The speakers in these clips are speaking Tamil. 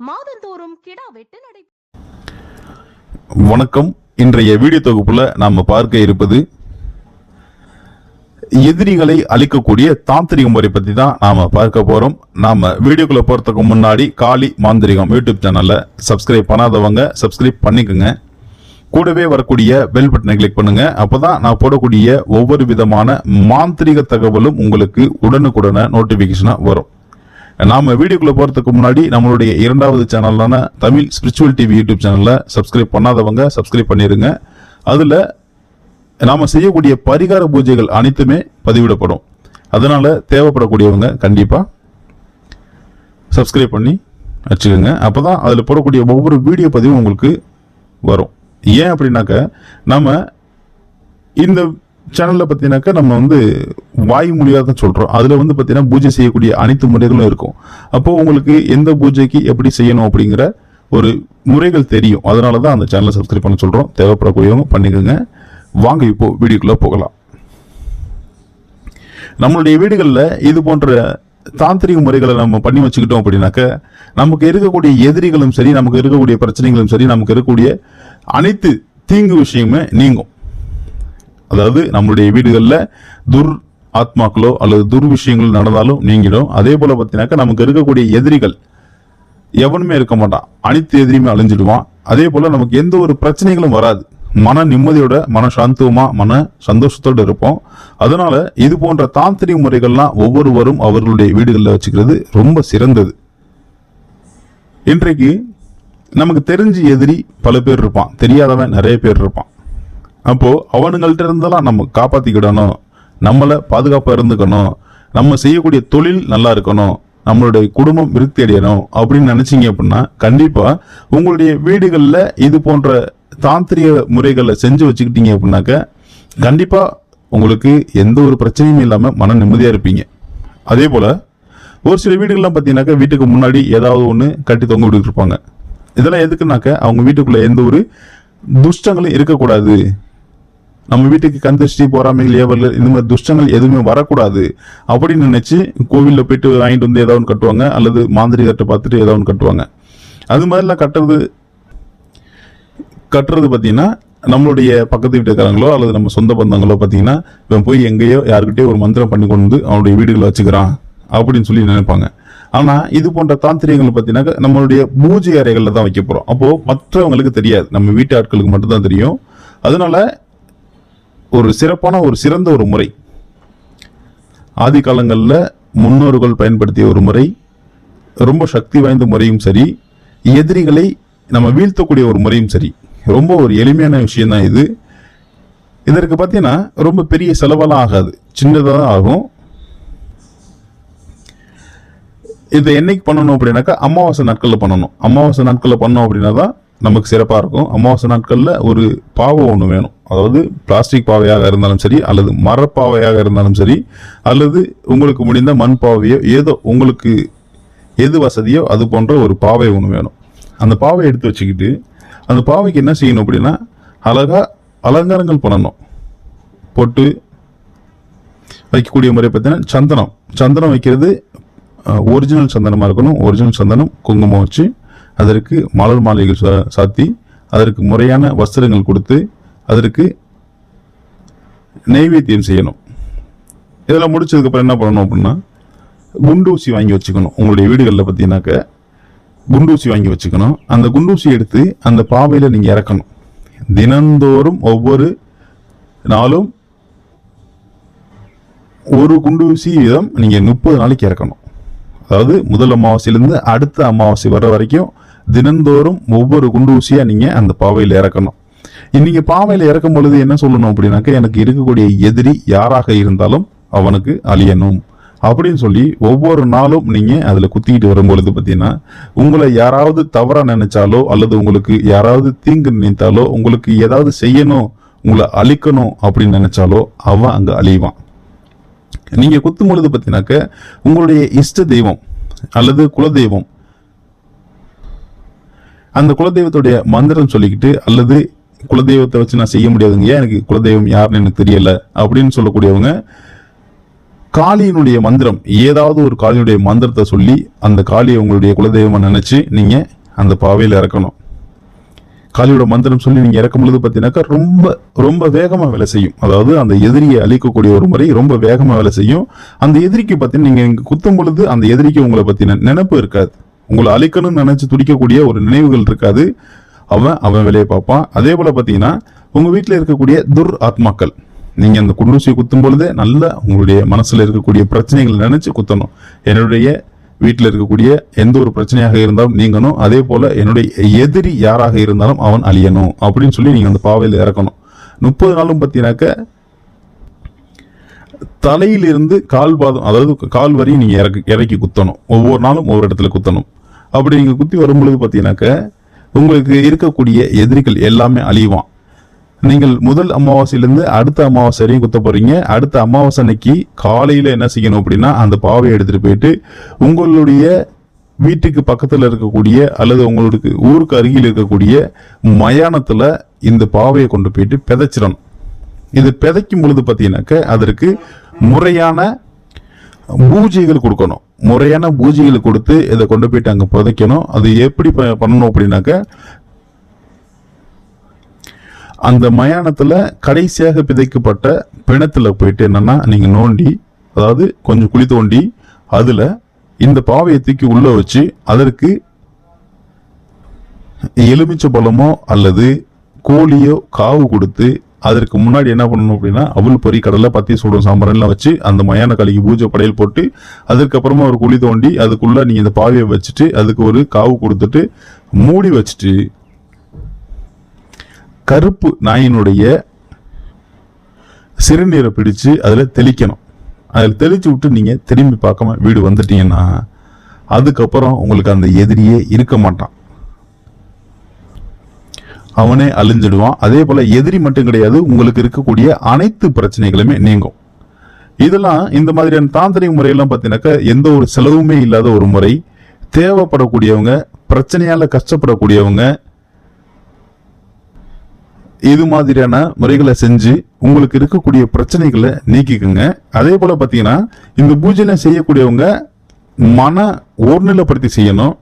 மாதந்தோறும் கிடா வெட்டு நடை வணக்கம். இன்றைய வீடியோ தொகுப்புல நாம பார்க்க இருப்பது எதிரிகளை அழிக்கக்கூடிய தாந்திரிக முறை பத்தி தான் நாம பார்க்க போறோம். நாம வீடியோக்குள்ள போறதுக்கு முன்னாடி காளி மாந்திரிகம் யூடியூப் சேனல்ல சப்ஸ்கிரைப் பண்ணாதவங்க சப்ஸ்கிரைப் பண்ணிக்கோங்க. கூடவே வரக்கூடிய பெல் பட்டனை கிளிக் பண்ணுங்க. அப்பதான் நான் போடக்கூடிய ஒவ்வொரு விதமான மாந்திரிக தகவலும் உங்களுக்கு உடனுக்குடனே நோட்டிபிகேஷனா வரும். நாம வீடியோக்குள்ள போறதுக்கு முன்னாடி நம்மளுடைய இரண்டாவது சேனலான தமிழ் ஸ்பிரிச்சுவல் டிவி யூடியூப் சேனல்ல சப்ஸ்கிரைப் பண்ணாதவங்க சப்ஸ்கிரைப் பண்ணிருங்க. அதுல நாம செய்யக்கூடிய பரிகார பூஜைகள் அனைத்துமே பதிவிடப்படும். அதனால தேவைப்படக்கூடியவங்க கண்டிப்பா சப்ஸ்கிரைப் பண்ணி வச்சுக்கோங்க. அப்பதான் அதில் போடக்கூடிய ஒவ்வொரு வீடியோ பதிவும் உங்களுக்கு வரும். ஏன் அப்படின்னாக்க நம்ம இந்த சேனலில் பார்த்தீங்கன்னாக்கா நம்ம வந்து வாய் மொழியாக தான் சொல்கிறோம் அதில் வந்து பார்த்தீங்கன்னா பூஜை செய்யக்கூடிய அனைத்து முறைகளும் இருக்கும். அப்போது உங்களுக்கு எந்த பூஜைக்கு எப்படி செய்யணும் அப்படிங்கிற ஒரு முறைகள் தெரியும். அதனால தான் அந்த சேனலை சப்ஸ்கிரைப் பண்ண சொல்கிறோம் தேவைப்படக்கூடியவங்க பண்ணிக்கோங்க. வாங்க இப்போ வீடியோக்குள்ளே போகலாம். நம்மளுடைய வீடுகளில் இது போன்ற தாந்திரிக முறைகளை நம்ம பண்ணி வச்சுக்கிட்டோம் அப்படின்னாக்க நமக்கு இருக்கக்கூடிய எதிரிகளும் சரி நமக்கு இருக்கக்கூடிய பிரச்சனைகளும் சரி நமக்கு இருக்கக்கூடிய அனைத்து தீங்கு விஷயமே நீங்கும். அதாவது நம்மளுடைய வீடுகளில் துர் ஆத்மாக்களோ அல்லது துர் விஷயங்கள் நடந்தாலும் நீங்கிடும். அதே போல் பார்த்தீங்கன்னாக்கா நமக்கு இருக்கக்கூடிய எதிரிகள் எவனுமே இருக்க மாட்டான். அனைத்து எதிரியுமே அழிஞ்சிடுவான். அதே போல் நமக்கு எந்த ஒரு பிரச்சனைகளும் வராது. மன நிம்மதியோட மன சாந்தமாக மன சந்தோஷத்தோடு இருப்போம். அதனால இது போன்ற தாந்திரிக முறைகள்லாம் ஒவ்வொருவரும் அவர்களுடைய வீடுகளில் வச்சுக்கிறது ரொம்ப சிறந்தது. இன்றைக்கு நமக்கு தெரிஞ்ச எதிரி பல பேர் இருப்பான். தெரியாதவன் நிறைய பேர் இருப்பான். அப்போது அவனுங்கள்ட்ட இருந்தெல்லாம் நம்ம காப்பாற்றிக்கிடணும் நம்மளை பாதுகாப்பாக இருந்துக்கணும். நம்ம செய்யக்கூடிய தொழில் நல்லா இருக்கணும். நம்மளுடைய குடும்பம் விருத்தி அடையணும் அப்படின்னு நினச்சிங்க அப்படின்னா கண்டிப்பாக உங்களுடைய வீடுகளில் இது போன்ற தாந்திரிக முறைகளை செஞ்சு வச்சுக்கிட்டீங்க அப்படின்னாக்க கண்டிப்பாக உங்களுக்கு எந்த ஒரு பிரச்சனையும் இல்லாமல் மன நிம்மதியாக இருப்பீங்க. அதே போல் ஒரு சில வீடுகள்லாம் பார்த்தீங்கன்னாக்கா வீட்டுக்கு முன்னாடி ஏதாவது ஒன்று கட்டி தொங்க விட்டுட்டு இருப்பாங்க. இதெல்லாம் எதுக்குனாக்க அவங்க வீட்டுக்குள்ளே எந்த ஒரு துஷ்டங்களும் இருக்கக்கூடாது. நம்ம வீட்டுக்கு கண் திருஷ்டி பொறாமைகள் ஏவல்கள் இந்த மாதிரி துஷ்டங்கள் எதுவுமே வரக்கூடாது. அப்படின்னு நினைச்சு கோவிலில் போயிட்டு வாங்கிட்டு வந்து ஏதாவது கட்டுவாங்க அல்லது மாந்திரிகத்தை பார்த்துட்டு ஏதாவது ஒன்று கட்டுவாங்க. அது மாதிரிலாம் கட்டுறது கட்டுறது பார்த்தீங்கன்னா நம்மளுடைய பக்கத்து வீட்டுக்காரங்களோ அல்லது நம்ம சொந்த பந்தங்களோ பார்த்தீங்கன்னா இவன் போய் எங்கேயோ யாருக்கிட்டேயோ ஒரு மந்திரம் பண்ணி கொண்டு வந்து அவனுடைய வீடுகளை வச்சுக்கிறான் அப்படின்னு சொல்லி நினைப்பாங்க. ஆனால் இது போன்ற தாந்திரியங்கள் பார்த்தீங்கன்னா நம்மளுடைய பூஜை அறைகளில் தான் வைக்க போகிறோம் அப்போது மற்றவங்களுக்கு தெரியாது. நம்ம வீட்டு ஆட்களுக்கு மட்டும்தான் தெரியும். அதனால ஒரு சிறப்பான ஒரு சிறந்த ஒரு முறை. ஆதி காலங்களில் முன்னோர்கள் பயன்படுத்திய ஒரு முறை ரொம்ப சக்தி வாய்ந்த முறையும் சரி எதிரிகளை நம்ம வீழ்த்தக்கூடிய ஒரு முறையும் சரி. ரொம்ப ஒரு எளிமையான விஷயந்தான் இது. இதற்கு பார்த்தீங்கன்னா ரொம்ப பெரிய செலவெல்லாம் ஆகாது. சின்னதாக தான் ஆகும். இதை என்னைக்கு பண்ணணும் அப்படின்னாக்கா அமாவாசை நாட்களில் பண்ணணும். அமாவாசை நாட்களில் பண்ணோம் அப்படின்னா தான் நமக்கு சிறப்பாக இருக்கும். அமாவாசை நாட்களில் ஒரு பாவை ஒன்று வேணும். அதாவது பிளாஸ்டிக் பாவையாக இருந்தாலும் சரி அல்லது மரப்பாவையாக இருந்தாலும் சரி அல்லது உங்களுக்கு முடிந்த மண் பாவையோ ஏதோ உங்களுக்கு எது வசதியோ அது போன்ற ஒரு பாவை ஒன்று வேணும். அந்த பாவை எடுத்து வச்சுக்கிட்டு அந்த பாவைக்கு என்ன செய்யணும் அப்படின்னா அழகாக அலங்காரங்கள் பண்ணணும். பொட்டு வைக்கக்கூடிய முறை பார்த்தீங்கன்னா சந்தனம். சந்தனம் வைக்கிறது ஒரிஜினல் சந்தனமாக இருக்கணும். ஒரிஜினல் சந்தனம் குங்குமம் வச்சு அதற்கு மலர் மாலைகள் சா- சாத்தி அதற்கு முறையான வஸ்திரங்கள் கொடுத்து அதற்கு நெய்வேத்தியம் செய்யணும். இதெல்லாம் முடிச்சதுக்கப்புறம் என்ன பண்ணணும் அப்படின்னா குண்டூசி வாங்கி வச்சுக்கணும். உங்களுடைய வீடுகளில் பார்த்தீங்கன்னாக்க குண்டூசி வாங்கி வச்சுக்கணும். அந்த குண்டூசி எடுத்து அந்த பாவையில் நீங்கள் இறக்கணும். தினந்தோறும் ஒவ்வொரு நாளும் ஒரு குண்டூசி வீதம் நீங்கள் முப்பது நாளைக்கு இறக்கணும். அதாவது முதல் அமாவாசையிலேருந்து அடுத்த அமாவாசை வர வரைக்கும் தினந்தோறும் ஒவ்வொரு குண்டூசியாக நீங்கள் அந்த பாவையில் இறக்கணும். இன்னைக்கு பாவையில் இறக்கும் பொழுது என்ன சொல்லணும் அப்படின்னாக்க எனக்கு இருக்கக்கூடிய எதிரி யாராக இருந்தாலும் அவனுக்கு அழியணும் அப்படின்னு சொல்லி ஒவ்வொரு நாளும் நீங்கள் அதில் குத்திக்கிட்டு வரும்பொழுது பார்த்தீங்கன்னா உங்களை யாராவது தவறாக நினைச்சாலோ அல்லது உங்களுக்கு யாராவது தீங்கு நினைத்தாலோ உங்களுக்கு ஏதாவது செய்யணும் உங்களை அழிக்கணும் அப்படின்னு நினைச்சாலோ அவன் அங்கே அழிவான். நீங்கள் குத்தும் பொழுது பார்த்தீங்கன்னாக்க உங்களுடைய இஷ்ட தெய்வம் அல்லது குலதெய்வம் அந்த குலதெய்வத்துடைய மந்திரம் சொல்லிக்கிட்டு அல்லது குலதெய்வத்தை வச்சு நான் செய்ய முடியாதுங்க. ஏன் எனக்கு குலதெய்வம் யாருன்னு எனக்கு தெரியல அப்படின்னு சொல்லக்கூடியவங்க காளியினுடைய மந்திரம் ஏதாவது ஒரு காளியினுடைய மந்திரத்தை சொல்லி அந்த காளியை உங்களுடைய குலதெய்வமாக நினச்சி நீங்கள் அந்த பாவையில் இறக்கணும். காளியோட மந்திரம் சொல்லி நீங்கள் இறக்கும் பொழுது பார்த்தீங்கன்னாக்கா ரொம்ப ரொம்ப வேகமாக வேலை செய்யும். அதாவது அந்த எதிரியை அழிக்கக்கூடிய ஒரு முறை ரொம்ப வேகமாக வேலை செய்யும். அந்த எதிரிக்கு பார்த்தீங்கன்னா நீங்கள் இங்க குத்தும் பொழுது அந்த எதிரிக்கு உங்களை பற்றின நினைப்பு இருக்காது. உங்களை அழிக்கணும்னு நினைச்சு துடிக்கக்கூடிய ஒரு நினைவுகள் இருக்காது. அவன் அவன் வேலையை பார்ப்பான். அதே போல பார்த்தீங்கன்னா உங்க வீட்டில் இருக்கக்கூடிய துர் ஆத்மாக்கள் நீங்க அந்த குண்டூசியை குத்தும் பொழுதே நல்ல உங்களுடைய மனசுல இருக்கக்கூடிய பிரச்சனைகளை நினைச்சு குத்தணும். என்னுடைய வீட்டில் இருக்கக்கூடிய எந்த ஒரு பிரச்சனையாக இருந்தாலும் நீங்கணும். அதே போல என்னுடைய எதிரி யாராக இருந்தாலும் அவன் அழியணும் அப்படின்னு சொல்லி நீங்க அந்த பாவையில் இறக்கணும். முப்பது நாளும் பார்த்தீங்கன்னாக்க தலையிலிருந்து கால் பாதம் அதாவது கால் வரையும் நீங்க இறக்கி இறக்கி குத்தணும். ஒவ்வொரு நாளும் ஒவ்வொரு இடத்துல குத்தணும். அப்படி நீங்கள் குத்தி வரும்பொழுது பார்த்தீங்கன்னாக்க உங்களுக்கு இருக்கக்கூடிய எதிரிகள் எல்லாமே அழிவான். நீங்கள் முதல் அமாவாசையிலேருந்து அடுத்த அமாவாசை வரையும் குத்த போகிறீங்க அடுத்த அமாவாசை அன்னைக்கு காலையில் என்ன செய்யணும் அப்படின்னா அந்த பாவையை எடுத்துகிட்டு போயிட்டு உங்களுடைய வீட்டுக்கு பக்கத்தில் இருக்கக்கூடிய அல்லது உங்களுக்கு ஊருக்கு அருகில் இருக்கக்கூடிய மயானத்தில் இந்த பாவையை கொண்டு போயிட்டு பிதைச்சிடணும். இது பிதைக்கும் பொழுது பார்த்தீங்கன்னாக்க அதற்கு முறையான பூஜைகள் கொடுக்கணும். முறையான பூஜைகள் கொடுத்து இதை கொண்டு போயிட்டு அங்கே புதைக்கணும். அது எப்படி ப- பண்ணணும் அப்படின்னாக்க அந்த மயானத்தில் கடைசியாக பிதைக்கப்பட்ட பிணத்தில் போயிட்டு என்னென்னா நீங்கள் நோண்டி அதாவது கொஞ்சம் குழி தோண்டி அதில் இந்த பாவையை தூக்கி உள்ளே வச்சு அதற்கு எலுமிச்சை பழமோ அல்லது கோழியோ காவு கொடுத்து அதற்கு முன்னாடி என்ன பண்ணணும் அப்படின்னா அவள் பொறி கடலை பத்தி சூடும் சாம்பாரெல்லாம் வச்சு அந்த மயான கலைக்கு பூஜை படையல் போட்டு அதுக்கப்புறமா ஒரு குழி தோண்டி அதுக்குள்ள நீங்க இந்த பாவியை வச்சுட்டு அதுக்கு ஒரு காவு கொடுத்துட்டு மூடி வச்சுட்டு கருப்பு நாயினுடைய சிறுநீரை பிடிச்சு அதில் தெளிக்கணும். அதில் தெளிச்சு விட்டு நீங்கள் திரும்பி பார்க்காம வீடு வந்துட்டீங்கன்னா அதுக்கப்புறம் உங்களுக்கு அந்த எதிரியே இருக்க மாட்டான். அவனே அழிஞ்சிடுவான். அதே போல எதிரி மட்டும் கிடையாது உங்களுக்கு இருக்கக்கூடிய அனைத்து பிரச்சனைகளுமே நீங்கும். இதெல்லாம் இந்த மாதிரியான தாந்திரிக முறையெல்லாம் பார்த்தீங்கன்னாக்கா எந்த ஒரு செலவுமே இல்லாத ஒரு முறை தேவைப்படக்கூடியவங்க பிரச்சனையால் கஷ்டப்படக்கூடியவங்க இது மாதிரியான முறைகளை செஞ்சு உங்களுக்கு இருக்கக்கூடிய பிரச்சனைகளை நீக்கிக்குங்க. அதே போல் பார்த்தீங்கன்னா இந்த பூஜையில செய்யக்கூடியவங்க மன ஒருநிலைப்படுத்தி செய்யணும்.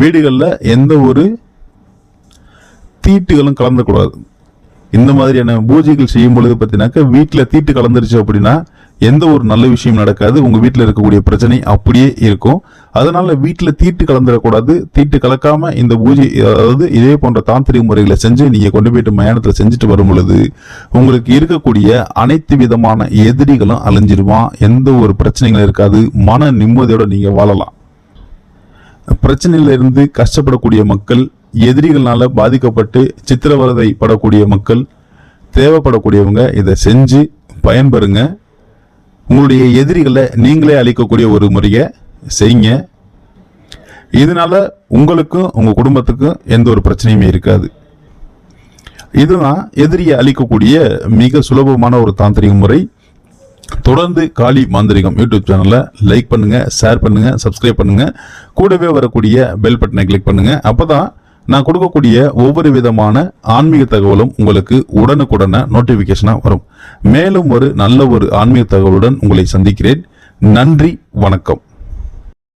வீடுகளில் எந்த ஒரு தீட்டுகளும் கலந்துக்கூடாது. இந்த மாதிரியான பூஜைகள் செய்யும் பொழுது பார்த்தீங்கன்னாக்கா வீட்டில் தீட்டு கலந்துருச்சு அப்படின்னா எந்த ஒரு நல்ல விஷயம் நடக்காது. உங்கள் வீட்டில் இருக்கக்கூடிய பிரச்சனை அப்படியே இருக்கும். அதனால வீட்டில் தீட்டு கலந்துடக்கூடாது தீட்டு கலக்காமல் இந்த பூஜை அதாவது இதே போன்ற தாந்திரிக முறைகளை செஞ்சு நீங்கள் கொண்டு போயிட்டு மயானத்தில் செஞ்சுட்டு வரும் பொழுது உங்களுக்கு இருக்கக்கூடிய அனைத்து விதமான எதிரிகளும் அழிஞ்சிருவான் எந்த ஒரு பிரச்சனைகளும் இருக்காது. மன நிம்மதியோட நீங்கள் வாழலாம். பிரச்சனையிலிருந்து கஷ்டப்படக்கூடிய மக்கள் எதிரிகளால பாதிக்கப்பட்டு சித்திரவதை படக்கூடிய மக்கள் தேவைப்படக்கூடியவங்க இதை செஞ்சு பயன்பெறுங்க. உங்களுடைய எதிரிகளை நீங்களே அழிக்கக்கூடிய ஒரு முறையை செய்யுங்க. இதனால உங்களுக்கும் உங்கள் குடும்பத்துக்கும் எந்த ஒரு பிரச்சனையுமே இருக்காது. இதுதான் எதிரியை அழிக்கக்கூடிய மிக சுலபமான ஒரு தாந்திரிக முறை. தொடர்ந்து காளி மாந்திரிகம் யூடியூப் சேனலை லைக் பண்ணுங்கள் ஷேர் பண்ணுங்கள் சப்ஸ்கிரைப் பண்ணுங்கள் கூடவே வரக்கூடிய பெல் பட்டனை கிளிக் அப்போ தான் நான் கொடுக்கக்கூடிய ஒவ்வொரு விதமான ஆன்மீக தகவலும் உங்களுக்கு உடனுக்குடனே நோட்டிபிகேஷனாக வரும். மேலும் ஒரு நல்ல ஒரு ஆன்மீக தகவலுடன் உங்களை சந்திக்கிறேன். நன்றி வணக்கம்.